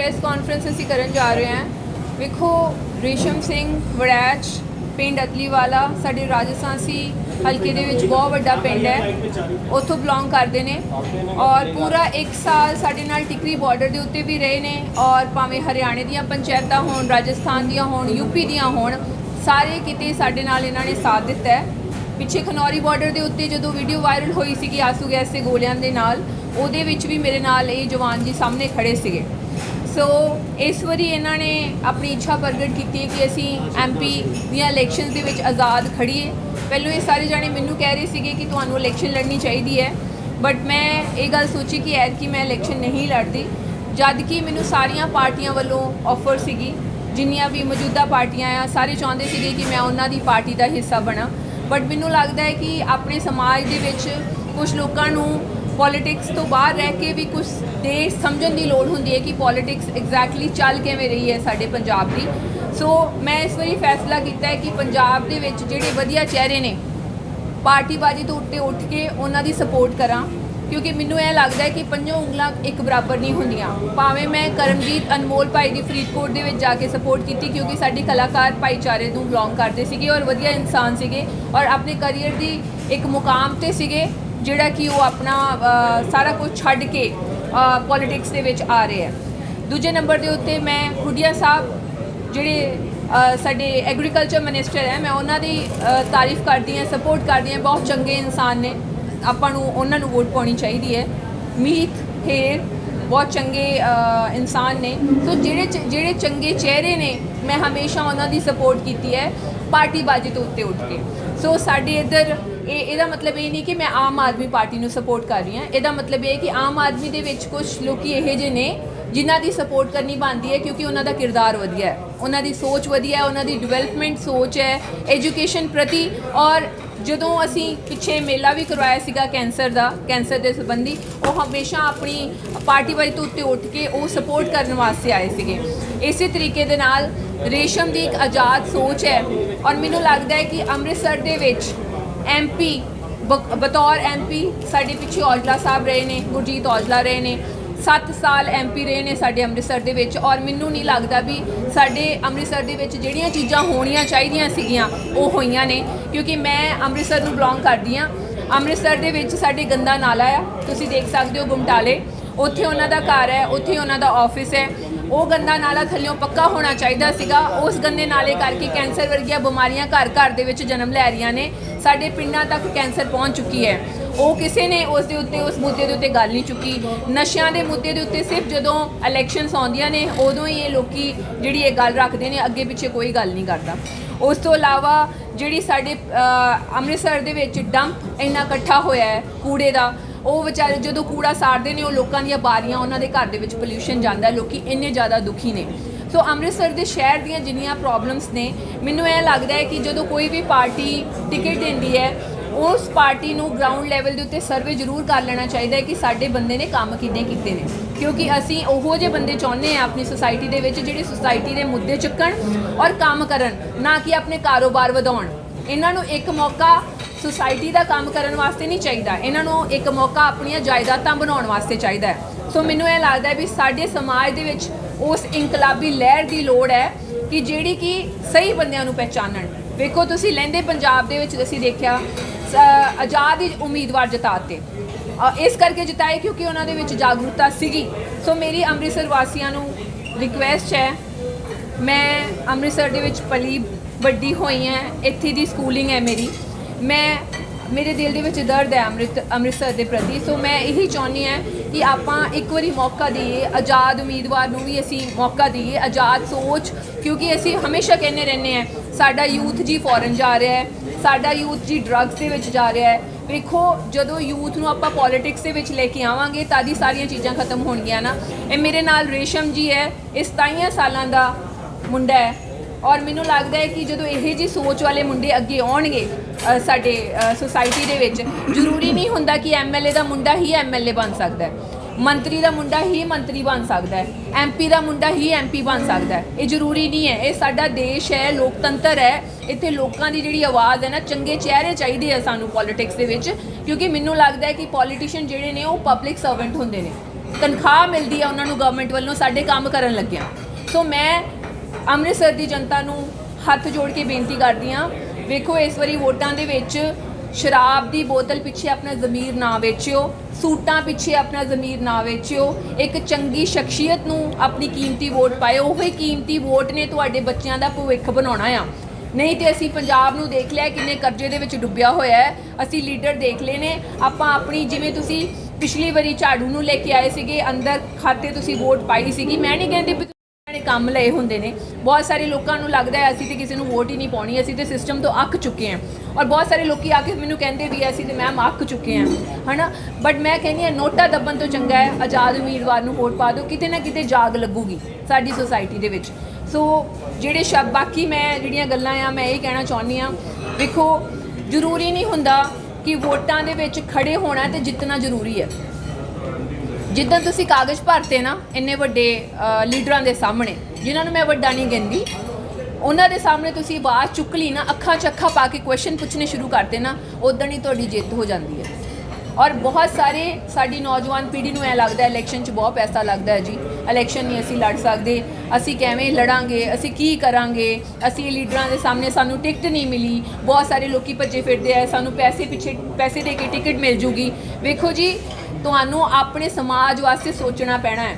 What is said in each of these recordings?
Press conference ਅਸੀਂ ਕਰਨ ਜਾ ਰਹੇ ਹਾਂ। ਵੇਖੋ, ਰੇਸ਼ਮ ਸਿੰਘ ਵੜੈਚ, ਪਿੰਡ ਅਦਲੀਵਾਲਾ ਸਾਡੇ ਰਾਜਸਥਾਨੀ ਹਲਕੇ ਦੇ ਵਿੱਚ ਬਹੁਤ ਵੱਡਾ ਪਿੰਡ ਹੈ। ਉੱਥੋਂ ਬਿਲੋਂਗ ਕਰਦੇ ਨੇ ਔਰ ਪੂਰਾ 1 ਸਾਲ ਸਾਡੇ ਨਾਲ ਟਿਕਰੀ ਬਾਰਡਰ ਦੇ ਉੱਤੇ ਵੀ ਰਹੇ ਨੇ ਔਰ ਭਾਵੇਂ ਹਰਿਆਣੇ ਦੀਆਂ ਪੰਚਾਇਤਾਂ ਹੋਣ, ਰਾਜਸਥਾਨ ਦੀਆਂ ਹੋਣ ਯੂਪੀ ਦੀਆਂ ਹੋਣ, ਸਾਰੇ ਕਿਤੇ ਸਾਡੇ ਨਾਲ ਇਹਨਾਂ ਨੇ ਸਾਥ ਦਿੱਤਾ ਹੈ। ਪਿੱਛੇ ਖਨੌਰੀ ਬਾਰਡਰ ਦੇ ਉੱਤੇ ਜਦੋਂ ਵੀਡੀਓ ਵਾਇਰਲ ਹੋਈ ਸੀਗੀ ਆਸੂ ਗੈਸ ਦੇ ਗੋਲਿਆਂ ਦੇ ਨਾਲ, ਉਹਦੇ ਵਿੱਚ ਵੀ ਮੇਰੇ ਨਾਲ ਇਹ ਜਵਾਨ ਜੀ ਸਾਹਮਣੇ ਖੜੇ ਸੀਗੇ। ਸੋ ਇਸ ਵਾਰੀ ਇਹਨਾਂ ਨੇ ਆਪਣੀ ਇੱਛਾ ਪ੍ਰਗਟ ਕੀਤੀ ਹੈ ਕਿ ਅਸੀਂ ਐਮਪੀ ਦੀਆਂ ਇਲੈਕਸ਼ਨਸ ਦੇ ਵਿੱਚ ਆਜ਼ਾਦ ਖੜੀਏ ਪਹਿਲਾਂ ਇਹ ਸਾਰੇ ਜਾਣੇ ਮੈਨੂੰ ਕਹਿ ਰਹੇ ਸੀਗੇ ਕਿ ਤੁਹਾਨੂੰ ਇਲੈਕਸ਼ਨ ਲੜਨੀ ਚਾਹੀਦੀ ਹੈ। ਬਟ ਮੈਂ ਇਹ ਗੱਲ ਸੋਚੀ ਕਿ ਐਤਕੀ ਮੈਂ ਇਲੈਕਸ਼ਨ ਨਹੀਂ ਲੜਦੀ। ਜਦ ਕਿ ਮੈਨੂੰ ਸਾਰੀਆਂ ਪਾਰਟੀਆਂ ਵੱਲੋਂ ਆਫਰ ਸੀਗੀ। ਜਿੰਨੀਆਂ ਵੀ ਮੌਜੂਦਾ ਪਾਰਟੀਆਂ ਆ, ਸਾਰੇ ਚਾਹੁੰਦੇ ਸੀਗੇ ਕਿ ਮੈਂ ਉਹਨਾਂ ਦੀ ਪਾਰਟੀ ਦਾ ਹਿੱਸਾ ਬਣਾ। ਬਟ ਮੈਨੂੰ ਲੱਗਦਾ ਹੈ ਕਿ ਆਪਣੇ ਸਮਾਜ ਦੇ ਵਿੱਚ ਕੁਝ ਲੋਕਾਂ ਨੂੰ ਪੋਲਿਟਿਕਸ ਤੋਂ ਬਾਹਰ ਰਹਿ ਕੇ ਵੀ ਕੁਝ ਦੇ ਸਮਝਣ ਦੀ ਲੋੜ ਹੁੰਦੀ ਹੈ ਕਿ ਪੋਲਿਟਿਕਸ ਐਗਜ਼ੈਕਟਲੀ ਚੱਲ ਕਿਵੇਂ ਰਹੀ ਹੈ ਸਾਡੇ ਪੰਜਾਬ ਦੀ। ਸੋ ਮੈਂ ਇਸ ਵਾਰੀ ਫੈਸਲਾ ਕੀਤਾ ਹੈ ਕਿ ਪੰਜਾਬ ਦੇ ਵਿੱਚ ਜਿਹੜੇ ਵਧੀਆ ਚਿਹਰੇ ਨੇ, ਪਾਰਟੀਬਾਜ਼ੀ ਤੋਂ ਉੱਤੇ ਉੱਠ ਕੇ ਉਹਨਾਂ ਦੀ ਸਪੋਰਟ ਕਰਾਂ। ਕਿਉਂਕਿ ਮੈਨੂੰ ਇਹ ਲੱਗਦਾ ਹੈ ਕਿ ਪੰਜੋਂ ਉਂਗਲਾਂ ਇੱਕ ਬਰਾਬਰ ਨਹੀਂ ਹੁੰਦੀਆਂ। ਭਾਵੇਂ ਮੈਂ ਕਰਮਜੀਤ ਅਨਮੋਲ ਭਾਈ ਦੀ ਫਰੀਦਕੋਟ ਦੇ ਵਿੱਚ ਜਾ ਕੇ ਸਪੋਰਟ ਕੀਤੀ, ਕਿਉਂਕਿ ਸਾਡੇ ਕਲਾਕਾਰ ਭਾਈਚਾਰੇ ਨੂੰ ਬਿਲੋਂਗ ਕਰਦੇ ਸੀਗੇ ਔਰ ਵਧੀਆ ਇਨਸਾਨ ਸੀਗੇ ਔਰ ਆਪਣੇ ਕੈਰੀਅਰ ਦੀ ਇੱਕ ਮੁਕਾਮ ਤੇ ਸੀਗੇ। ਜਿਹੜਾ ਕਿ ਉਹ ਆਪਣਾ ਸਾਰਾ ਕੁਝ ਛੱਡ ਕੇ ਪੋਲਿਟਿਕਸ ਦੇ ਵਿੱਚ ਆ ਰਹੇ ਹੈ। ਦੂਜੇ ਨੰਬਰ ਦੇ ਉੱਤੇ ਮੈਂ ਖੁੱਡੀਆ ਸਾਹਿਬ ਜਿਹੜੇ ਸਾਡੇ ਐਗਰੀਕਲਚਰ ਮਿਨਿਸਟਰ ਹੈ, ਮੈਂ ਉਹਨਾਂ ਦੀ ਤਾਰੀਫ ਕਰਦੀ ਹਾਂ ਸਪੋਰਟ ਕਰਦੀ ਹਾਂ। ਬਹੁਤ ਚੰਗੇ ਇਨਸਾਨ ਨੇ। ਆਪਾਂ ਨੂੰ, ਉਹਨਾਂ ਨੂੰ ਵੋਟ ਪਾਉਣੀ ਚਾਹੀਦੀ ਹੈ। ਮੀਤ ਹੇਰ ਬਹੁਤ ਚੰਗੇ ਇਨਸਾਨ ਨੇ। ਸੋ ਜਿਹੜੇ ਜਿਹੜੇ ਚੰਗੇ ਚਿਹਰੇ ਨੇ, ਮੈਂ ਹਮੇਸ਼ਾ ਉਹਨਾਂ ਦੀ ਸਪੋਰਟ ਕੀਤੀ ਹੈ, ਪਾਰਟੀਬਾਜ਼ੀ ਤੋਂ ਉੱਤੇ ਉੱਠ ਕੇ। ਸੋ ਸਾਡੇ ਇੱਧਰ ਇਹ ਇਹਦਾ ਮਤਲਬ ਇਹ ਨਹੀਂ ਕਿ ਮੈਂ ਆਮ ਆਦਮੀ ਪਾਰਟੀ ਨੂੰ ਸਪੋਰਟ ਕਰ ਰਹੀ ਹਾਂ। ਇਹਦਾ ਮਤਲਬ ਇਹ ਹੈ ਕਿ ਆਮ ਆਦਮੀ ਦੇ ਵਿੱਚ ਕੁਝ ਲੋਕੀ ਇਹੋ ਜਿਹੇ ਨੇ ਜਿਨ੍ਹਾਂ ਦੀ ਸਪੋਰਟ ਕਰਨੀ ਬਣਦੀ ਹੈ ਕਿਉਂਕਿ ਉਹਨਾਂ ਦਾ ਕਿਰਦਾਰ ਵਧੀਆ ਹੈ। ਉਹਨਾਂ ਦੀ ਸੋਚ ਵਧੀਆ ਹੈ, ਉਹਨਾਂ ਦੀ ਡਿਵੈਲਪਮੈਂਟ ਸੋਚ ਹੈ ਐਜੂਕੇਸ਼ਨ ਪ੍ਰਤੀ। ਔਰ ਜਦੋਂ ਅਸੀਂ ਪਿੱਛੇ ਮੇਲਾ ਵੀ ਕਰਵਾਇਆ ਸੀਗਾ ਕੈਂਸਰ ਦਾ, ਕੈਂਸਰ ਦੇ ਸੰਬੰਧੀ, ਉਹ ਹਮੇਸ਼ਾ ਆਪਣੀ ਪਾਰਟੀ ਵਾਲੀ ਤੋਂ ਉੱਤੇ ਉੱਠ ਕੇ ਉਹ ਸਪੋਰਟ ਕਰਨ ਵਾਸਤੇ ਆਏ ਸੀਗੇ। ਇਸੇ ਤਰੀਕੇ ਦੇ ਨਾਲ ਰੇਸ਼ਮ ਦੀ ਇੱਕ ਆਜ਼ਾਦ ਸੋਚ ਹੈ। ਔਰ ਮੈਨੂੰ ਲੱਗਦਾ ਹੈ ਕਿ ਅੰਮ੍ਰਿਤਸਰ ਦੇ ਵਿੱਚ ਐਮਪੀ ਬਤੌਰ ਐਮਪੀ ਸਾਡੇ ਪਿੱਛੇ ਔਜਲਾ ਸਾਹਿਬ ਰਹੇ ਨੇ, ਗੁਰਜੀਤ ਔਜਲਾ ਰਹੇ ਨੇ 7 ਸਾਲ ਐਮਪੀ ਰਹੇ ਨੇ ਸਾਡੇ ਅੰਮ੍ਰਿਤਸਰ ਦੇ ਵਿੱਚ ਔਰ ਮੈਨੂੰ ਨਹੀਂ ਲੱਗਦਾ ਵੀ ਸਾਡੇ ਅੰਮ੍ਰਿਤਸਰ ਦੇ ਵਿੱਚ ਜਿਹੜੀਆਂ ਚੀਜ਼ਾਂ ਹੋਣੀਆਂ ਚਾਹੀਦੀਆਂ ਸੀਗੀਆਂ, ਉਹ ਹੋਈਆਂ ਨੇ, ਕਿਉਂਕਿ ਮੈਂ ਅੰਮ੍ਰਿਤਸਰ ਨੂੰ ਬਿਲੋਂਗ ਕਰਦੀ ਆ ਅੰਮ੍ਰਿਤਸਰ ਦੇ ਵਿੱਚ ਸਾਡੇ ਗੰਦਾ ਨਾਲਾ ਆ, ਤੁਸੀਂ ਦੇਖ ਸਕਦੇ ਹੋ ਗੁਮਟਾਲੇ ਉੱਥੇ ਉਹਨਾਂ ਦਾ ਘਰ ਹੈ, ਉੱਥੇ ਉਹਨਾਂ ਦਾ ਆਫਿਸ ਹੈ। ਉਹ ਗੰਦਾ ਨਾਲਾ ਥੱਲਿਓਂ ਪੱਕਾ ਹੋਣਾ ਚਾਹੀਦਾ ਸੀਗਾ। ਉਸ ਗੰਦੇ ਨਾਲੇ ਕਰਕੇ ਕੈਂਸਰ ਵਰਗੀਆਂ ਬਿਮਾਰੀਆਂ ਘਰ ਘਰ ਦੇ ਵਿੱਚ ਜਨਮ ਲੈ ਰਹੀਆਂ ਨੇ। ਸਾਡੇ ਪਿੰਡਾਂ ਤੱਕ ਕੈਂਸਰ ਪਹੁੰਚ ਚੁੱਕੀ ਹੈ। ਉਹ ਕਿਸੇ ਨੇ ਉਸ ਦੇ ਉੱਤੇ, ਉਸ ਮੁੱਦੇ ਦੇ ਉੱਤੇ ਗੱਲ ਨਹੀਂ ਚੁੱਕੀ। ਨਸ਼ਿਆਂ ਦੇ ਮੁੱਦੇ ਦੇ ਉੱਤੇ ਸਿਰਫ ਜਦੋਂ ਇਲੈਕਸ਼ਨਸ ਆਉਂਦੀਆਂ ਨੇ, ਉਦੋਂ ਹੀ ਇਹ ਲੋਕੀ ਜਿਹੜੀ ਇਹ ਗੱਲ ਰੱਖਦੇ ਨੇ, ਅੱਗੇ ਪਿੱਛੇ ਕੋਈ ਗੱਲ ਨਹੀਂ ਕਰਦਾ। ਉਸ ਤੋਂ ਇਲਾਵਾ ਜਿਹੜੀ ਸਾਡੇ ਅੰਮ੍ਰਿਤਸਰ ਦੇ ਵਿੱਚ ਡੰਪ ਇੰਨਾ ਇਕੱਠਾ ਹੋਇਆ ਹੈ, ਕੂੜੇ ਦਾ ਉਹ ਵਿਚਾਰੇ ਜਦੋਂ ਕੂੜਾ ਸਾੜਦੇ ਨੇ ਉਹ ਲੋਕਾਂ ਦੀਆਂ ਬਾਰੀਆਂ ਉਹਨਾਂ ਦੇ ਘਰ ਦੇ ਵਿੱਚ ਪੋਲਿਊਸ਼ਨ ਜਾਂਦਾ ਹੈ, ਲੋਕੀ ਇੰਨੇ ਜ਼ਿਆਦਾ ਦੁਖੀ ਨੇ। ਸੋ ਅੰਮ੍ਰਿਤਸਰ ਦੇ ਸ਼ਹਿਰ ਦੀਆਂ ਜਿੰਨੀਆਂ ਪ੍ਰੋਬਲਮਸ ਨੇ ਮੈਨੂੰ ਇਹ ਲੱਗਦਾ ਹੈ ਕਿ ਜਦੋਂ ਕੋਈ ਵੀ ਪਾਰਟੀ ਟਿਕਟ ਦਿੰਦੀ ਹੈ ਉਸ ਪਾਰਟੀ ਨੂੰ ਗਰਾਊਂਡ ਲੈਵਲ ਦੇ ਉੱਤੇ ਸਰਵੇ ਜ਼ਰੂਰ ਕਰ ਲੈਣਾ ਚਾਹੀਦਾ ਹੈ ਕਿ ਸਾਡੇ ਬੰਦੇ ਨੇ ਕੰਮ ਕਿੰਨੇ ਕੀਤੇ ਨੇ। ਕਿਉਂਕਿ ਅਸੀਂ ਉਹੋ ਜਿਹੇ ਬੰਦੇ ਚਾਹੁੰਦੇ ਆ ਆਪਣੀ ਸੁਸਾਇਟੀ ਦੇ ਵਿੱਚ ਜਿਹੜੇ ਸੁਸਾਇਟੀ ਦੇ ਮੁੱਦੇ ਚੁੱਕਣ ਔਰ ਕੰਮ ਕਰਨ ਨਾ ਕਿ ਆਪਣੇ ਕਾਰੋਬਾਰ ਵਧਾਉਣ। ਇਹਨਾਂ ਨੂੰ ਇੱਕ ਮੌਕਾ ਸੁਸਾਇਟੀ ਦਾ ਕੰਮ ਕਰਨ ਵਾਸਤੇ ਨਹੀਂ ਚਾਹੀਦਾ। ਇਹਨਾਂ ਨੂੰ ਇੱਕ ਮੌਕਾ ਆਪਣੀਆਂ ਜਾਇਦਾਦਾਂ ਬਣਾਉਣ ਵਾਸਤੇ ਚਾਹੀਦਾ ਹੈ। ਸੋ ਮੈਨੂੰ ਇਹ ਲੱਗਦਾ ਹੈ ਵੀ ਸਾਡੇ ਸਮਾਜ ਦੇ ਵਿੱਚ ਉਸ ਇਨਕਲਾਬੀ ਲਹਿਰ ਦੀ ਲੋੜ ਹੈ ਕਿ ਜਿਹੜੀ ਕਿ ਸਹੀ ਬੰਦਿਆਂ ਨੂੰ ਪਹਿਚਾਨਣ। ਵੇਖੋ ਤੁਸੀਂ ਲਹਿੰਦੇ ਪੰਜਾਬ ਦੇ ਵਿੱਚ ਅਸੀਂ ਦੇਖਿਆ ਆਜ਼ਾਦ ਹੀ ਉਮੀਦਵਾਰ ਜਿਤਾਤੇ। ਅ, ਇਸ ਕਰਕੇ ਜਿਤਾਏ ਕਿਉਂਕਿ ਉਹਨਾਂ ਦੇ ਵਿੱਚ ਜਾਗਰੂਕਤਾ ਸੀਗੀ। ਸੋ ਮੇਰੀ ਅੰਮ੍ਰਿਤਸਰ ਵਾਸੀਆਂ ਨੂੰ ਰਿਕੁਐਸਟ ਹੈ ਮੈਂ ਅੰਮ੍ਰਿਤਸਰ ਦੇ ਵਿੱਚ ਪਲੀ ਵੱਡੀ ਹੋਈ ਹਾਂ ਇੱਥੇ ਦੀ ਸਕੂਲਿੰਗ ਹੈ ਮੇਰੀ। ਮੈਂ, ਮੇਰੇ ਦਿਲ ਦੇ ਵਿੱਚ ਦਰਦ ਹੈ ਅੰਮ੍ਰਿਤ, ਅੰਮ੍ਰਿਤਸਰ ਦੇ ਪ੍ਰਤੀ ਸੋ ਮੈਂ ਇਹੀ ਚਾਹੁੰਦੀ ਹਾਂ ਕਿ ਆਪਾਂ ਇੱਕ ਵਾਰੀ ਮੌਕਾ ਦਈਏ, ਆਜ਼ਾਦ ਉਮੀਦਵਾਰ ਨੂੰ ਵੀ ਅਸੀਂ ਮੌਕਾ ਦਈਏ, ਆਜ਼ਾਦ ਸੋਚ, ਕਿਉਂਕਿ ਅਸੀਂ ਹਮੇਸ਼ਾ ਕਹਿੰਦੇ ਰਹਿੰਦੇ ਹਾਂ ਸਾਡਾ ਯੂਥ ਜੀ ਫੋਰਨ ਜਾ ਰਿਹਾ ਹੈ, ਸਾਡਾ ਯੂਥ ਜੀ ਡਰੱਗਸ ਦੇ ਵਿੱਚ ਜਾ ਰਿਹਾ ਹੈ। ਵੇਖੋ, ਜਦੋਂ ਯੂਥ ਨੂੰ ਆਪਾਂ ਪੋਲਿਟਿਕਸ ਦੇ ਵਿੱਚ ਲੈ ਕੇ ਆਵਾਂਗੇ, ਤਾਂ ਦੀ ਸਾਰੀਆਂ ਚੀਜ਼ਾਂ ਖਤਮ ਹੋਣਗੀਆਂ ਨਾ। ਇਹ ਮੇਰੇ ਨਾਲ ਰੇਸ਼ਮ ਜੀ ਹੈ, ਇਹ 27 ਸਾਲਾਂ ਦਾ ਮੁੰਡਾ ਹੈ। ਔਰ ਮੈਨੂੰ ਲੱਗਦਾ ਹੈ ਕਿ ਜਦੋਂ ਇਹੋ ਜੀ ਸੋਚ ਵਾਲੇ ਮੁੰਡੇ ਅੱਗੇ ਆਉਣਗੇ ਅ, ਸਾਡੇ ਸੁਸਾਇਟੀ ਦੇ ਵਿੱਚ ਜ਼ਰੂਰੀ ਨਹੀਂ ਹੁੰਦਾ ਕਿ ਐਮਐਲਏ ਦਾ ਮੁੰਡਾ ਹੀ ਐਮਐਲਏ ਬਣ ਸਕਦਾ ਹੈ। ਮੰਤਰੀ ਦਾ ਮੁੰਡਾ ਹੀ ਮੰਤਰੀ ਬਣ ਸਕਦਾ ਹੈ। ਐਮਪੀ ਦਾ ਮੁੰਡਾ ਹੀ ਐਮਪੀ ਬਣ ਸਕਦਾ ਹੈ। ਇਹ ਜ਼ਰੂਰੀ ਨਹੀਂ ਹੈ। ਇਹ ਸਾਡਾ ਦੇਸ਼ ਹੈ ਲੋਕਤੰਤਰ ਹੈ। ਇੱਥੇ ਲੋਕਾਂ ਦੀ ਜਿਹੜੀ ਆਵਾਜ਼ ਹੈ ਨਾ ਚੰਗੇ ਚਿਹਰੇ ਚਾਹੀਦੇ ਆ ਸਾਨੂੰ ਪੋਲਿਟਿਕਸ ਦੇ ਵਿੱਚ ਕਿਉਂਕਿ ਮੈਨੂੰ ਲੱਗਦਾ ਹੈ ਕਿ ਪੋਲੀਟੀਸ਼ੀਅਨ ਜਿਹੜੇ ਨੇ ਉਹ ਪਬਲਿਕ ਸਰਵੈਂਟ ਹੁੰਦੇ ਨੇ। ਤਨਖਾਹ ਮਿਲਦੀ ਹੈ ਉਹਨਾਂ ਨੂੰ ਗਵਰਨਮੈਂਟ ਵੱਲੋਂ ਸਾਡੇ ਕੰਮ ਕਰਨ ਲੱਗਿਆਂ। ਸੋ ਮੈਂ ਅੰਮ੍ਰਿਤਸਰ ਦੀ ਜਨਤਾ ਨੂੰ ਹੱਥ ਜੋੜ ਕੇ ਬੇਨਤੀ ਕਰਦੀ ਹਾਂ, ਵੇਖੋ ਇਸ ਵਾਰੀ ਵੋਟਾਂ ਦੇ ਵਿੱਚ ਸ਼ਰਾਬ ਦੀ ਬੋਤਲ ਪਿੱਛੇ ਆਪਣਾ ਜ਼ਮੀਰ ਨਾ ਵੇਚਿਓ, ਸੂਟਾਂ ਪਿੱਛੇ ਆਪਣਾ ਜ਼ਮੀਰ ਨਾ ਵੇਚਿਓ, ਇੱਕ ਚੰਗੀ ਸ਼ਖਸੀਅਤ ਨੂੰ ਆਪਣੀ ਕੀਮਤੀ ਵੋਟ ਪਾਇਓ, ਉਹੀ ਕੀਮਤੀ ਵੋਟ ਨੇ ਤੁਹਾਡੇ ਬੱਚਿਆਂ ਦਾ ਭਵਿੱਖ ਬਣਾਉਣਾ ਆ। ਨਹੀਂ ਤੇ ਅਸੀਂ ਪੰਜਾਬ ਨੂੰ ਦੇਖ ਲਿਆ ਕਿੰਨੇ ਕਰਜ਼ੇ ਦੇ ਵਿੱਚ ਡੁੱਬਿਆ ਹੋਇਆ ਹੈ, ਅਸੀਂ ਲੀਡਰ ਦੇਖ ਲਏ ਨੇ, ਆਪਾਂ ਆਪਣੀ ਜਿਵੇਂ ਤੁਸੀਂ ਪਿਛਲੀ ਵਾਰੀ ਝਾੜੂ ਨੂੰ ਲੈ ਕੇ ਆਏ ਸੀਗੇ, ਅੰਦਰ ਖਾਤੇ ਤੁਸੀਂ ਵੋਟ ਪਾਈ ਸੀਗੀ, ਮੈਂ ਨਹੀਂ ਕਹਿੰਦੀ ਨੇ ਕੰਮ ਲਏ ਹੁੰਦੇ ਨੇ। ਬਹੁਤ ਸਾਰੇ ਲੋਕਾਂ ਨੂੰ ਲੱਗਦਾ ਹੈ ਅਸੀਂ ਤੇ ਕਿਸੇ ਨੂੰ ਵੋਟ ਹੀ ਨਹੀਂ ਪਾਉਣੀ, ਅਸੀਂ ਤੇ ਸਿਸਟਮ ਤੋਂ ਅੱਕ ਚੁੱਕੇ ਹਾਂ। ਔਰ ਬਹੁਤ ਸਾਰੇ ਲੋਕੀ ਆ ਕੇ ਮੈਨੂੰ ਕਹਿੰਦੇ ਵੀ ਅਸੀਂ ਤੇ ਮੈਮ ਅੱਕ ਚੁੱਕੇ ਹਾਂ, ਹਨਾ? ਬਟ ਮੈਂ ਕਹਿੰਦੀ ਹਾਂ, ਨੋਟਾ ਦੱਬਣ ਤੋਂ ਚੰਗਾ ਹੈ, ਆਜ਼ਾਦ ਉਮੀਦਵਾਰ ਨੂੰ ਵੋਟ ਪਾ ਦਿਓ, ਕਿਤੇ ਨਾ ਕਿਤੇ ਜਾਗ ਲੱਗੂਗੀ ਸਾਡੀ ਸੋਸਾਇਟੀ ਦੇ ਵਿੱਚ। ਸੋ ਜਿਹੜੇ ਸ਼ਬ, ਬਾਕੀ ਮੈਂ ਜਿਹੜੀਆਂ ਗੱਲਾਂ ਆ, ਮੈਂ ਇਹ ਕਹਿਣਾ ਚਾਹੁੰਦੀ ਆ ਵੇਖੋ, ਜ਼ਰੂਰੀ ਨਹੀਂ ਹੁੰਦਾ ਕਿ ਵੋਟਾਂ ਦੇ ਵਿੱਚ ਖੜੇ ਹੋਣਾ ਤੇ ਜਿੱਤਣਾ ਜ਼ਰੂਰੀ ਹੈ। ਜਿੱਦਾਂ ਤੁਸੀਂ ਕਾਗਜ਼ ਭਰਤੇ ਨਾ, ਇੰਨੇ ਵੱਡੇ ਲੀਡਰਾਂ ਦੇ ਸਾਹਮਣੇ, ਜਿਨ੍ਹਾਂ ਨੂੰ ਮੈਂ ਵੱਡਾ ਨਹੀਂ ਕਹਿੰਦੀ, ਉਹਨਾਂ ਦੇ ਸਾਹਮਣੇ ਤੁਸੀਂ ਆਵਾਜ਼ ਚੁੱਕ ਲਈ ਨਾ, ਅੱਖਾਂ 'ਚ ਅੱਖਾਂ ਪਾ ਕੇ ਕੁਐਸਚਨ ਪੁੱਛਣੇ ਸ਼ੁਰੂ ਕਰਤੇ ਨਾ ਉਦੋਂ ਹੀ ਤੁਹਾਡੀ ਜਿੱਤ ਹੋ ਜਾਂਦੀ ਹੈ। ਔਰ ਬਹੁਤ ਸਾਰੇ ਸਾਡੀ ਨੌਜਵਾਨ ਪੀੜ੍ਹੀ ਨੂੰ ਐ ਲੱਗਦਾ ਹੈ ਇਲੈਕਸ਼ਨ 'ਚ ਬਹੁਤ ਪੈਸਾ ਲੱਗਦਾ ਹੈ ਜੀ। ਇਲੈਕਸ਼ਨ ਨਹੀਂ ਅਸੀਂ ਲੜ ਸਕਦੇ, ਅਸੀਂ ਕਿਵੇਂ ਲੜਾਂਗੇ, ਅਸੀਂ ਕੀ ਕਰਾਂਗੇ, ਅਸੀਂ ਲੀਡਰਾਂ ਦੇ ਸਾਹਮਣੇ ਸਾਨੂੰ ਟਿਕਟ ਨਹੀਂ ਮਿਲੀ, ਬਹੁਤ ਸਾਰੇ ਲੋਕੀ ਭੱਜੇ ਫਿਰਦੇ ਆ, ਸਾਨੂੰ ਪੈਸੇ ਪਿੱਛੇ, ਪੈਸੇ ਦੇ ਕੇ ਟਿਕਟ ਮਿਲ ਜੂਗੀ। ਵੇਖੋ ਜੀ ਤੁਹਾਨੂੰ ਆਪਣੇ ਸਮਾਜ ਵਾਸਤੇ ਸੋਚਣਾ ਪੈਣਾ ਹੈ।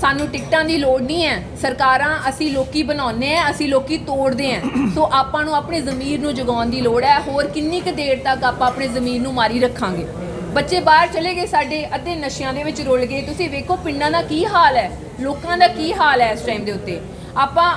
ਸਾਨੂੰ ਟਿਕਟਾਂ ਦੀ ਲੋੜ ਨਹੀਂ ਹੈ। ਸਰਕਾਰਾਂ ਅਸੀਂ ਲੋਕੀ ਬਣਾਉਂਦੇ ਆ ਅਸੀਂ ਲੋਕੀ ਤੋੜਦੇ ਆ ਸੋ ਆਪਾਂ ਨੂੰ ਆਪਣੇ ਜ਼ਮੀਰ ਨੂੰ ਜਗਾਉਣ ਦੀ ਲੋੜ ਹੈ। ਹੋਰ ਕਿੰਨੀ ਕੁ ਦੇਰ ਤੱਕ ਆਪਾਂ ਆਪਣੇ ਜ਼ਮੀਰ ਨੂੰ ਮਾਰੀ ਰੱਖਾਂਗੇ? ਬੱਚੇ ਬਾਹਰ ਚਲੇ ਗਏ ਸਾਡੇ ਅੱਧੇ ਨਸ਼ਿਆਂ ਦੇ ਵਿੱਚ ਰੁਲ ਗਏ। ਤੁਸੀਂ ਵੇਖੋ ਪਿੰਡਾਂ ਦਾ ਕੀ ਹਾਲ ਹੈ, ਲੋਕਾਂ ਦਾ ਕੀ ਹਾਲ ਹੈ ਇਸ ਟਾਈਮ ਦੇ ਉੱਤੇ। ਆਪਾਂ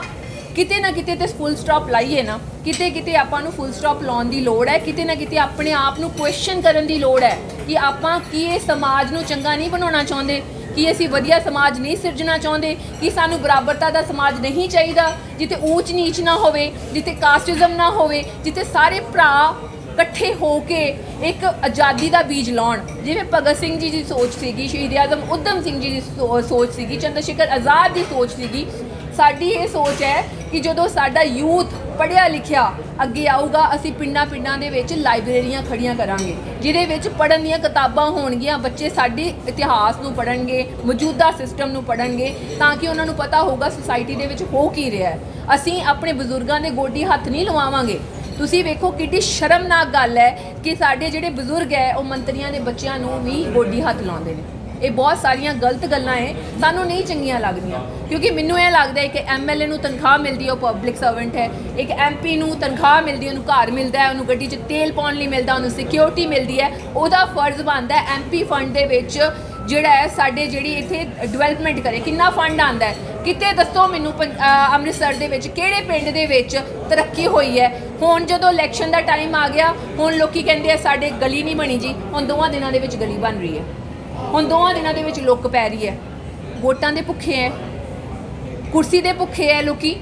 ਕਿਤੇ ਨਾ ਕਿਤੇ ਤੇ ਫੁੱਲ ਸਟਾਪ ਲਾਈਏ ਨਾ। ਕਿਤੇ ਕਿਤੇ ਆਪਾਂ ਨੂੰ ਫੁੱਲ ਸਟਾਪ ਲਾਉਣ ਦੀ ਲੋੜ ਹੈ, ਕਿਤੇ ਨਾ ਕਿਤੇ ਆਪਣੇ ਆਪ ਨੂੰ ਕੁਐਸਚਨ ਕਰਨ ਦੀ ਲੋੜ ਹੈ ਕਿ ਆਪਾਂ ਕੀ ਇਹ ਸਮਾਜ ਨੂੰ ਚੰਗਾ ਨਹੀਂ ਬਣਾਉਣਾ ਚਾਹੁੰਦੇ, ਕਿ ਅਸੀਂ ਵਧੀਆ ਸਮਾਜ ਨਹੀਂ ਸਿਰਜਣਾ ਚਾਹੁੰਦੇ, ਕਿ ਸਾਨੂੰ ਬਰਾਬਰਤਾ ਦਾ ਸਮਾਜ ਨਹੀਂ ਚਾਹੀਦਾ, ਜਿੱਥੇ ਊਚ ਨੀਚ ਨਾ ਹੋਵੇ, ਜਿੱਥੇ ਕਾਸਟਿਜ਼ਮ ਨਾ ਹੋਵੇ, ਜਿੱਥੇ ਸਾਰੇ ਭਰਾ ਇਕੱਠੇ ਹੋ ਕੇ ਇੱਕ ਆਜ਼ਾਦੀ ਦਾ ਬੀਜ ਲਾਉਣ। ਜਿਵੇਂ ਭਗਤ ਸਿੰਘ ਜੀ ਦੀ ਸੋਚ ਸੀਗੀ, ਸ਼ਹੀਦ ਆਜ਼ਮ ਉਦਮ ਸਿੰਘ ਜੀ ਦੀ ਸੋ- ਸੋਚ ਸੀਗੀ ਚੰਦਰ ਸ਼ੇਖਰ ਆਜ਼ਾਦ ਦੀ ਸੋਚ ਸੀਗੀ। ਸਾਡੀ ਇਹ ਸੋਚ ਹੈ ਕਿ ਜਦੋਂ ਸਾਡਾ ਯੂਥ ਪੜ੍ਹਿਆ ਲਿਖਿਆ ਅੱਗੇ ਆਊਗਾ, ਅਸੀਂ ਪਿੰਡਾਂ ਪਿੰਡਾਂ ਦੇ ਵਿੱਚ ਲਾਇਬ੍ਰੇਰੀਆਂ ਖੜੀਆਂ ਕਰਾਂਗੇ, ਜਿਹਦੇ ਵਿੱਚ ਪੜ੍ਹਨ ਦੀਆਂ ਕਿਤਾਬਾਂ ਹੋਣਗੀਆਂ, ਬੱਚੇ ਸਾਡੇ ਇਤਿਹਾਸ ਨੂੰ ਪੜ੍ਹਨਗੇ, ਮੌਜੂਦਾ ਸਿਸਟਮ ਨੂੰ ਪੜ੍ਹਨਗੇ, ਤਾਂ ਕਿ ਉਹਨਾਂ ਨੂੰ ਪਤਾ ਹੋਊਗਾ ਸੁਸਾਇਟੀ ਦੇ ਵਿੱਚ ਹੋ ਕੀ ਰਿਹਾ ਹੈ। ਅਸੀਂ ਆਪਣੇ ਬਜ਼ੁਰਗਾਂ ਦੇ ਗੋਡੀ ਹੱਥ ਨਹੀਂ ਲਵਾਵਾਂਗੇ। ਤੁਸੀਂ ਵੇਖੋ ਕਿੰਨੀ ਸ਼ਰਮਨਾਕ ਗੱਲ ਹੈ ਕਿ ਸਾਡੇ ਜਿਹੜੇ ਬਜ਼ੁਰਗ ਹੈ, ਉਹ ਮੰਤਰੀਆਂ ਦੇ ਬੱਚਿਆਂ ਨੂੰ ਵੀ ਗੋਡੀ ਹੱਥ ਲਾਉਂਦੇ ਨੇ। ਇਹ ਬਹੁਤ ਸਾਰੀਆਂ ਗਲਤ ਗੱਲਾਂ ਹੈ ਸਾਨੂੰ ਨਹੀਂ ਚੰਗੀਆਂ ਲੱਗਦੀਆਂ। ਕਿਉਂਕਿ ਮੈਨੂੰ ਇਹ ਲੱਗਦਾ ਹੈ ਕਿ ਐਮਐਲਏ ਨੂੰ ਤਨਖਾਹ ਮਿਲਦੀ ਹੈ, ਉਹ ਪਬਲਿਕ ਸਰਵੈਂਟ ਹੈ। ਇੱਕ ਐਮਪੀ ਨੂੰ ਤਨਖਾਹ ਮਿਲਦੀ ਹੈ, ਉਹਨੂੰ ਘਰ ਮਿਲਦਾ ਹੈ, ਉਹਨੂੰ ਗੱਡੀ 'ਚ ਤੇਲ ਪਾਉਣ ਲਈ ਮਿਲਦਾ, ਉਹਨੂੰ ਸਿਕਿਉਰਿਟੀ ਮਿਲਦੀ ਹੈ। ਉਹਦਾ ਫਰਜ਼ ਬਣਦਾ ਹੈ ਐਮਪੀ ਫੰਡ ਦੇ ਵਿੱਚ ਜਿਹੜਾ ਹੈ ਸਾਡੇ ਜਿਹੜੀ ਇੱਥੇ ਡਿਵੈਲਪਮੈਂਟ ਕਰੇ। ਕਿੰਨਾ ਫੰਡ ਆਂਦਾ ਹੈ? ਕਿਤੇ ਦੱਸੋ ਮੈਨੂੰ ਪੰ- ਅੰਮ੍ਰਿਤਸਰ ਦੇ ਵਿੱਚ ਕਿਹੜੇ ਪਿੰਡ ਦੇ ਵਿੱਚ ਤਰੱਕੀ ਹੋਈ ਹੈ? ਹੁਣ ਜਦੋਂ ਇਲੈਕਸ਼ਨ ਦਾ ਟਾਈਮ ਆ ਗਿਆ, ਹੁਣ ਲੋਕੀ ਕਹਿੰਦੇ ਆ ਸਾਡੇ ਗਲੀ ਨਹੀਂ ਬਣੀ ਜੀ, ਹੁਣ ਦੋਵਾਂ ਦਿਨਾਂ ਦੇ ਵਿੱਚ ਗਲੀ ਬਣ ਰਹੀ ਹੈ। ਹੁਣ ਦੋਵਾਂ ਦਿਨਾਂ ਦੇ ਵਿੱਚ ਲੁੱਕ ਪੈ ਰਹੀ ਹੈ। ਵੋਟਾਂ ਦੇ ਭੁੱਖੇ ਹੈ। ਕੁਰਸੀ ਦੇ ਭੁੱਖੇ ਹੈ ਲੋਕੀ।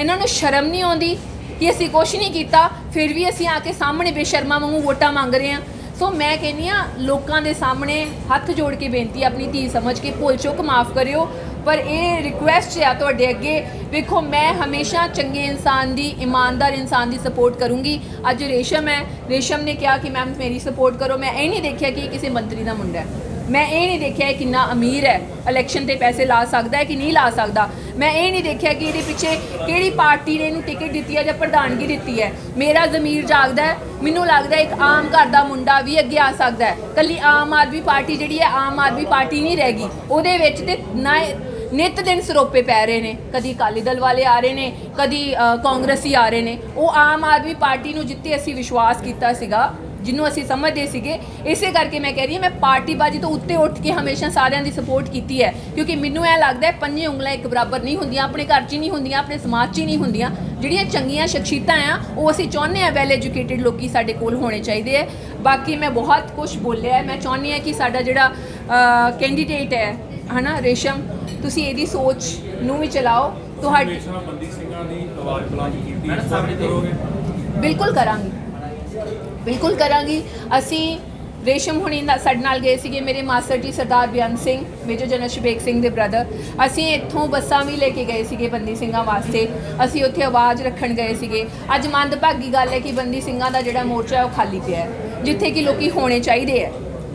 ਇਹਨਾਂ ਨੂੰ ਸ਼ਰਮ ਨਹੀਂ ਆਉਂਦੀ ਕਿ ਅਸੀਂ ਕੁਛ ਨਹੀਂ ਕੀਤਾ, ਫਿਰ ਵੀ ਅਸੀਂ ਆ ਕੇ ਸਾਹਮਣੇ ਬੇਸ਼ਰਮਾ ਵਾਂਗੂ ਵੋਟਾਂ ਮੰਗ ਰਹੇ ਹਾਂ। ਸੋ ਮੈਂ ਕਹਿੰਦੀ ਆ ਲੋਕਾਂ ਦੇ ਸਾਹਮਣੇ ਹੱਥ ਜੋੜ ਕੇ ਬੇਨਤੀ ਆਪਣੀ ਧੀ ਸਮਝ ਕੇ, ਭੁੱਲ ਚੁੱਕ ਮਾਫ ਕਰਿਓ। ਪਰ ਇਹ ਰਿਕੁਐਸਟ ਹੈ ਤੁਹਾਡੇ ਅੱਗੇ। ਵੇਖੋ, ਮੈਂ ਹਮੇਸ਼ਾ ਚੰਗੇ ਇਨਸਾਨ ਦੀ, ਇਮਾਨਦਾਰ ਇਨਸਾਨ ਦੀ ਸਪੋਰਟ ਕਰੂੰਗੀ। ਅੱਜ ਰੇਸ਼ਮ ਹੈ। ਰੇਸ਼ਮ ਨੇ ਕਿਹਾ ਕਿ, ਮੈਮ, ਮੇਰੀ ਸਪੋਰਟ ਕਰੋ। ਮੈਂ ਇਹ ਨਹੀਂ ਦੇਖਿਆ ਕਿ ਇਹ ਕਿਸੇ ਮੰਤਰੀ ਦਾ ਮੁੰਡਾ ਹੈ। ਮੈਂ ਇਹ ਨਹੀਂ ਦੇਖਿਆ ਕਿੰਨਾ ਅਮੀਰ ਹੈ ਇਲੈਕਸ਼ਨ ਤੇ ਪੈਸੇ ਲਾ ਸਕਦਾ ਹੈ ਕਿ ਨਹੀਂ ਲਾ ਸਕਦਾ। ਮੈਂ ਇਹ ਨਹੀਂ ਦੇਖਿਆ ਕਿ ਇਹਦੇ ਪਿੱਛੇ ਕਿਹੜੀ ਪਾਰਟੀ ਨੇ ਇਹਨੂੰ ਟਿਕਟ ਦਿੱਤੀ ਹੈ ਜਾਂ ਪ੍ਰਧਾਨਗੀ ਦਿੱਤੀ ਹੈ। ਮੇਰਾ ਜ਼ਮੀਰ ਜਾਗਦਾ ਹੈ, ਮੈਨੂੰ ਲੱਗਦਾ ਇੱਕ ਆਮ ਘਰ ਦਾ ਮੁੰਡਾ ਵੀ ਅੱਗੇ ਆ ਸਕਦਾ ਹੈ। ਕੱਲੀ ਆਮ ਆਦਮੀ ਪਾਰਟੀ ਜਿਹੜੀ ਹੈ, ਆਮ ਆਦਮੀ ਪਾਰਟੀ ਨਹੀਂ ਰਹਿ ਗਈ। ਉਹਦੇ ਵਿੱਚ ਤੇ ਨਾ ਨਿਤ ਦਿਨ ਸਰੋਪੇ ਪੈ ਰਹੇ ਨੇ। ਕਦੀ ਅਕਾਲੀ ਦਲ ਵਾਲੇ ਆ ਰਹੇ ਨੇ, ਕਦੀ ਕਾਂਗਰਸੀ ਆ ਰਹੇ ਨੇ। ਉਹ ਆਮ ਆਦਮੀ ਪਾਰਟੀ ਨੂੰ ਜਿੱਤੇ ਅਸੀਂ ਵਿਸ਼ਵਾਸ ਕੀਤਾ ਸੀਗਾ। ਜਿਹਨੂੰ ਅਸੀਂ ਸਮਝਦੇ ਸੀਗੇ ਇਸੇ ਕਰਕੇ ਮੈਂ ਕਹਿ ਰਹੀ ਹਾਂ ਮੈਂ ਪਾਰਟੀਬਾਜੀ ਤੋਂ ਉੱਤੇ ਉੱਠ ਕੇ ਹਮੇਸ਼ਾ ਸਾਰਿਆਂ ਦੀ ਸਪੋਰਟ ਕੀਤੀ ਹੈ। ਕਿਉਂਕਿ ਮੈਨੂੰ ਇਹ ਲੱਗਦਾ ਹੈ ਪੰਜੇ ਉਂਗਲਾਂ ਇੱਕ ਬਰਾਬਰ ਨਹੀਂ ਹੁੰਦੀਆਂ ਆਪਣੇ ਘਰ 'ਚ ਹੀ ਨਹੀਂ ਹੁੰਦੀਆਂ ਆਪਣੇ ਸਮਾਜ 'ਚ ਹੀ ਨਹੀਂ ਹੁੰਦੀਆਂ। ਜਿਹੜੀਆਂ ਚੰਗੀਆਂ ਸ਼ਖਸੀਅਤਾਂ ਆ ਉਹ ਅਸੀਂ ਚਾਹੁੰਦੇ ਆ ਵੈਲ ਐਜੂਕੇਟਿਡ ਲੋਕੀ ਸਾਡੇ ਕੋਲ ਹੋਣੇ ਚਾਹੀਦੇ ਹੈ। ਬਾਕੀ ਮੈਂ ਬਹੁਤ ਕੁਝ ਬੋਲਿਆ ਮੈਂ ਚਾਹੁੰਦੀ ਹਾਂ ਕਿ ਸਾਡਾ ਜਿਹੜਾ ਕੈਂਡੀਡੇਟ ਹੈ ਹਨਾ ਰੇਸ਼ਮ ਤੁਸੀਂ ਇਹਦੀ ਸੋਚ ਨੂੰ ਵੀ ਚਲਾਓ। ਤੁਹਾਡੀ ਹਮੇਸ਼ਾ ਬੰਦੀ ਸਿੰਘਾਂ ਦੀ ਆਵਾਜ਼ ਬੁਲੰਦ ਕੀਤੀ ਸਾਬਿਤ ਕਰੋਗੇ? ਬਿਲਕੁਲ ਕਰਾਂਗੀ। ਬਿਲਕੁਲ ਕਰਾਂਗੀ। ਅਸੀਂ ਰੇਸ਼ਮ ਹੁਣੀ ਸਾਡੇ ਨਾਲ ਗਏ ਸੀਗੇ ਮੇਰੇ master ji Sardar Bian Singh, major general Shabeg Singh ਦੇ ਬ੍ਰਦਰ ਅਸੀਂ ਇੱਥੋਂ ਬੱਸਾਂ ਵੀ ਲੈ ਕੇ ਗਏ ਸੀਗੇ ਬੰਦੀ ਸਿੰਘਾਂ ਵਾਸਤੇ। ਅਸੀਂ ਉੱਥੇ ਆਵਾਜ਼ ਰੱਖਣ ਗਏ ਸੀਗੇ। ਅੱਜ ਮੰਦਭਾਗੀ ਗੱਲ ਹੈ ਕਿ ਬੰਦੀ ਸਿੰਘਾਂ ਦਾ ਜਿਹੜਾ ਮੋਰਚਾ ਹੈ ਉਹ ਖਾਲੀ ਪਿਆ ਹੈ, ਜਿੱਥੇ ਕਿ ਲੋਕੀ ਹੋਣੇ ਚਾਹੀਦੇ ਹੈ।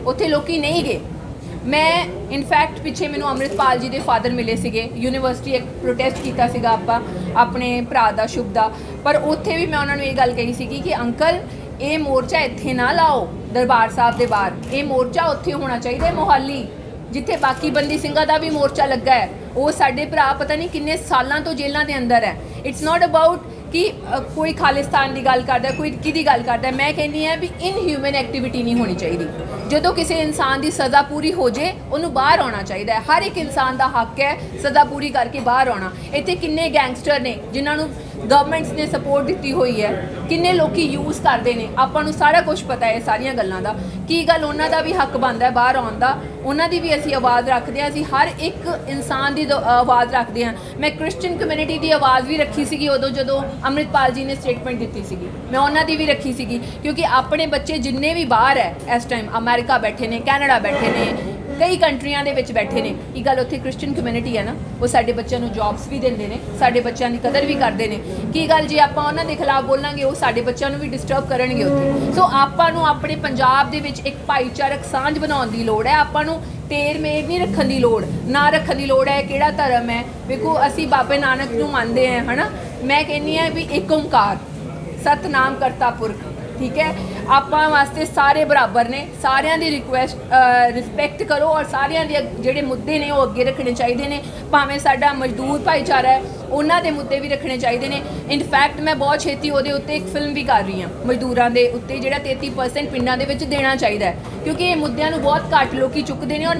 ਉੱਥੇ ਲੋਕੀ ਨਹੀਂ ਗਏ। ਮੈਂ ਇਨਫੈਕਟ ਪਿੱਛੇ ਮੈਨੂੰ ਅੰਮ੍ਰਿਤਪਾਲ ਜੀ ਦੇ ਫਾਦਰ ਮਿਲੇ ਸੀਗੇ। ਯੂਨੀਵਰਸਿਟੀ ਇੱਕ ਪ੍ਰੋਟੈਸਟ ਕੀਤਾ ਸੀਗਾ ਆਪਾਂ, ਆਪਣੇ ਭਰਾ ਦਾ, ਸ਼ੁਭ ਦਾ। ਪਰ ਉੱਥੇ ਵੀ ਮੈਂ ਉਹਨਾਂ ਨੂੰ ਇਹ ਗੱਲ ਕਹੀ ਸੀਗੀ ਕਿ ਅੰਕਲ ਇਹ ਮੋਰਚਾ ਇੱਥੇ ਨਾ ਲਾਓ ਦਰਬਾਰ ਸਾਹਿਬ ਦੇ ਬਾਹਰ। ਇਹ ਮੋਰਚਾ ਉੱਥੇ ਹੋਣਾ ਚਾਹੀਦਾ ਮੋਹਾਲੀ, ਜਿੱਥੇ ਬਾਕੀ ਬੰਦੀ ਸਿੰਘਾਂ ਦਾ ਵੀ ਮੋਰਚਾ ਲੱਗਾ ਹੈ। ਉਹ ਸਾਡੇ ਭਰਾ ਪਤਾ ਨਹੀਂ ਕਿੰਨੇ ਸਾਲਾਂ ਤੋਂ ਜੇਲ੍ਹਾਂ ਦੇ ਅੰਦਰ ਹੈ। ਇਟਸ ਨਾਟ ਅਬਾਊਟ ਕਿ ਕੋਈ ਖਾਲਿਸਤਾਨ ਦੀ ਗੱਲ ਕਰਦਾ, ਕੋਈ ਕਿਹਦੀ ਗੱਲ ਕਰਦਾ। ਮੈਂ ਕਹਿੰਦੀ ਆ ਵੀ ਇਨਹਿਊਮਨ ਐਕਟੀਵਿਟੀ ਨਹੀਂ ਹੋਣੀ ਚਾਹੀਦੀ। ਜਦੋਂ ਕਿਸੇ ਇਨਸਾਨ ਦੀ ਸਜ਼ਾ ਪੂਰੀ ਹੋ ਜੇ, ਉਹਨੂੰ ਬਾਹਰ ਆਉਣਾ ਚਾਹੀਦਾ ਹੈ। ਹਰ ਇੱਕ ਇਨਸਾਨ ਦਾ ਹੱਕ ਹੈ ਸਜ਼ਾ ਪੂਰੀ ਕਰਕੇ ਬਾਹਰ ਆਉਣਾ। ਇੱਥੇ ਕਿੰਨੇ ਗੈਂਗਸਟਰ ਨੇ, ਜਿਨ੍ਹਾਂ ਨੂੰ ਗਵਰਨਮੈਂਟਸ ਨੇ ਸਪੋਰਟ ਦਿੱਤੀ ਹੋਈ ਹੈ। ਕਿੰਨੇ ਲੋਕੀ ਯੂਜ਼ ਕਰਦੇ ਨੇ, ਆਪਾਂ ਨੂੰ ਸਾਰਾ ਕੁਝ ਪਤਾ ਹੈ ਸਾਰੀਆਂ ਗੱਲਾਂ ਦਾ। ਕੀ ਗੱਲ ਉਹਨਾਂ ਦਾ ਵੀ ਹੱਕ ਬਣਦਾ ਹੈ ਬਾਹਰ ਆਉਣ ਦਾ? ਉਹਨਾਂ ਦੀ ਵੀ ਅਸੀਂ ਆਵਾਜ਼ ਰੱਖਦੇ ਹਾਂ, ਅਸੀਂ ਹਰ ਇੱਕ ਇਨਸਾਨ ਦੀ ਦ- ਆਵਾਜ਼ ਰੱਖਦੇ ਹਾਂ। ਮੈਂ ਕ੍ਰਿਸਚੀਅਨ ਕਮਿਊਨਿਟੀ ਦੀ ਆਵਾਜ਼ ਵੀ ਰੱਖੀ ਸੀਗੀ ਉਦੋਂ, ਜਦੋਂ ਅੰਮ੍ਰਿਤਪਾਲ ਜੀ ਨੇ ਸਟੇਟਮੈਂਟ ਦਿੱਤੀ ਸੀਗੀ। ਮੈਂ ਉਹਨਾਂ ਦੀ ਵੀ ਰੱਖੀ ਸੀਗੀ, ਕਿਉਂਕਿ ਆਪਣੇ ਬੱਚੇ ਜਿੰਨੇ ਵੀ ਬਾਹਰ ਹੈ ਇਸ ਟਾਈਮ ਅਮਰੀਕਾ ਬੈਠੇ ਨੇ, ਕੈਨੇਡਾ ਬੈਠੇ ਨੇ ਕਈ ਕੰਟਰੀਆਂ ਦੇ ਵਿੱਚ ਬੈਠੇ ਨੇ। ਇਹ ਗੱਲ ਉੱਥੇ ਕ੍ਰਿਸਚੀਅਨ ਕਮਿਊਨਿਟੀ ਹੈ ਨਾ, ਉਹ ਸਾਡੇ ਬੱਚਿਆਂ ਨੂੰ ਜੌਬਸ ਵੀ ਦਿੰਦੇ ਨੇ, ਸਾਡੇ ਬੱਚਿਆਂ ਦੀ ਕਦਰ ਵੀ ਕਰਦੇ ਨੇ। ਕੀ ਗੱਲ ਜੇ ਆਪਾਂ ਉਹਨਾਂ ਦੇ ਖਿਲਾਫ ਬੋਲਾਂਗੇ, ਉਹ ਸਾਡੇ ਬੱਚਿਆਂ ਨੂੰ ਵੀ ਡਿਸਟਰਬ ਕਰਨਗੇ ਉੱਥੇ। ਸੋ ਆਪਾਂ ਨੂੰ ਆਪਣੇ ਪੰਜਾਬ ਦੇ ਵਿੱਚ ਇੱਕ ਭਾਈਚਾਰਕ ਸਾਂਝ ਬਣਾਉਣ ਦੀ ਲੋੜ ਹੈ, ਆਪਾਂ ਨੂੰ ਤੇਰ ਮੇਰ ਨਹੀਂ ਰੱਖਣ ਦੀ ਲੋੜ। ਨਾ ਰੱਖਣ ਦੀ ਲੋੜ ਹੈ ਕਿਹੜਾ ਧਰਮ ਹੈ? ਵੇਖੋ, ਅਸੀਂ ਬਾਬੇ ਨਾਨਕ ਨੂੰ ਮੰਨਦੇ ਹਾਂ, ਹਨਾ? ਮੈਂ ਕਹਿੰਨੀ ਆ ਵੀ ਇੱਕ ਓੰਕਾਰ ਸਤਨਾਮ ਕਰਤਾ ਪੁਰਖ। ਠੀਕ ਹੈ? ਆਪਾਂ ਵਾਸਤੇ ਸਾਰੇ ਬਰਾਬਰ ਨੇ। ਸਾਰਿਆਂ ਦੀ ਰਿਕੁਐਸਟ ਰਿਸਪੈਕਟ ਕਰੋ ਔਰ ਸਾਰਿਆਂ ਦੇ ਜਿਹੜੇ ਮੁੱਦੇ ਨੇ ਉਹ ਅੱਗੇ ਰੱਖਣੇ ਚਾਹੀਦੇ ਨੇ। ਭਾਵੇਂ ਸਾਡਾ ਮਜ਼ਦੂਰ ਭਾਈਚਾਰਾ ਹੈ, ਉਹਨਾਂ ਦੇ ਮੁੱਦੇ ਵੀ ਰੱਖਣੇ ਚਾਹੀਦੇ ਨੇ। ਇਨਫੈਕਟ ਮੈਂ ਬਹੁਤ ਛੇਤੀ ਉਹਦੇ ਉੱਤੇ ਇੱਕ ਫਿਲਮ ਵੀ ਕਰ ਰਹੀ ਹਾਂ, ਮਜ਼ਦੂਰਾਂ ਦੇ ਉੱਤੇ ਜਿਹੜਾ 33% ਪਿੰਡਾਂ ਦੇ ਵਿੱਚ ਦੇਣਾ ਚਾਹੀਦਾ ਹੈ। ਕਿਉਂਕਿ ਇਹ ਮੁੱਦਿਆਂ ਨੂੰ ਬਹੁਤ ਘੱਟ ਲੋਕੀ ਚੁੱਕਦੇ ਨੇ ਔਰ